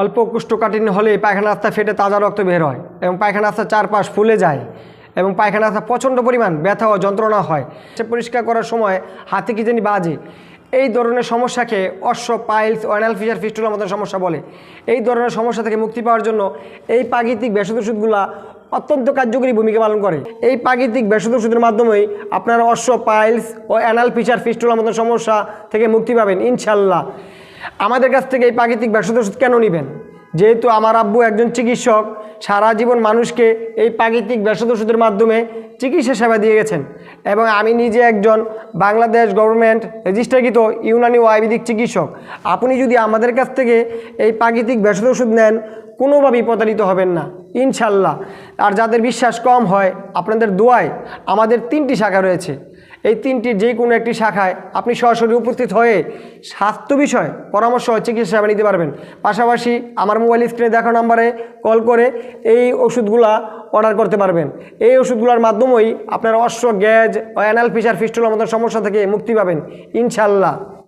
অল্প কোষ্ঠকাঠিন্য হলে পায়খানা রাস্তা ফেটে তাজা রক্ত বের হয় এবং পায়খানা রাস্তার চারপাশ ফুলে যায় এবং পায়খানা রাস্তা প্রচণ্ড পরিমাণ ব্যথা ও যন্ত্রণা হয়। সে পরিষ্কার করার সময় হাতে কি বাজে। এই ধরনের সমস্যাকে অশ্ব পাইলস ও অ্যানাল ফিশার ফিস্টুলার মতো সমস্যা বলে। এই ধরনের সমস্যা থেকে মুক্তি পাওয়ার জন্য এই প্রাকৃতিক ভেষজ ওষুধগুলা অত্যন্ত কার্যকরী ভূমিকা পালন করে। এই প্রাকৃতিক ভেষজ ওষুধের মাধ্যমেই আপনারা অশ্ব পাইলস ও অ্যানাল ফিশার ফিস্টুলার মতো সমস্যা থেকে মুক্তি পাবেন ইনশাল্লাহ আমাদের কাছ থেকে এই প্রাকৃতিক ভেষজ ওষুধ কেন নেবেন? যেহেতু আমার আব্বু একজন চিকিৎসক, সারা জীবন মানুষকে এই প্রাকৃতিক ভেষজ ওষুধের মাধ্যমে চিকিৎসা সেবা দিয়ে গেছেন এবং আমি নিজে একজন বাংলাদেশ গভর্নমেন্ট রেজিস্ট্রাকৃত ইউনানি ও আয়ুর্বেদিক চিকিৎসক। আপনি যদি আমাদের কাছ থেকে এই প্রাকৃতিক ভেষজ ওষুধ নেন, কোনোভাবেই প্রতারিত হবেন না। ইনশাল্লাহ। আর যাদের বিশ্বাস কম হয়, আপনাদের দোয়ায় আমাদের তিনটি শাখা রয়েছে। এই তিনটির যে কোনো একটি শাখায় আপনি সরাসরি উপস্থিত হয়ে স্বাস্থ্য বিষয় পরামর্শ চিকিৎসা সেবা নিতে পারবেন। পাশাপাশি আমার মোবাইল স্ক্রিনে দেখা নাম্বারে কল করে এই ওষুধগুলা অর্ডার করতে পারবেন। এই ওষুধগুলোর মাধ্যমেই আপনার অশ্ব গ্যাজ অ্যানাল ফিশার, ফিস্টুলার মতো সমস্যা থেকে মুক্তি পাবেন। ইনশাল্লাহ।